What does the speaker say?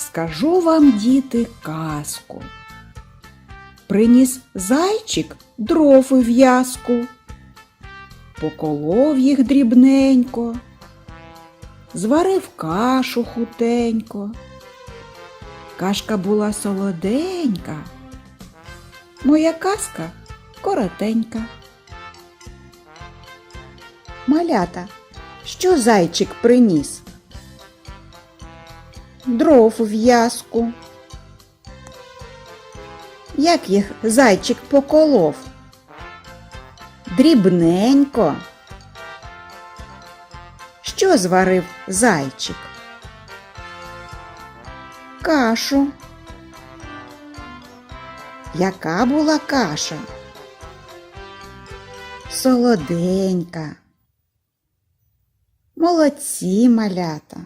скажу вам, діти, казку. Приніс зайчик дров у в'язку, поколов їх дрібненько, зварив кашу хутенько. Кашка була солоденька, моя казка коротенька. Малята, що зайчик приніс? Дров у в'язку. Як їх зайчик поколов? Дрібненько. Що зварив зайчик? Кашу. Яка була каша? Солоденька. Молодці малята.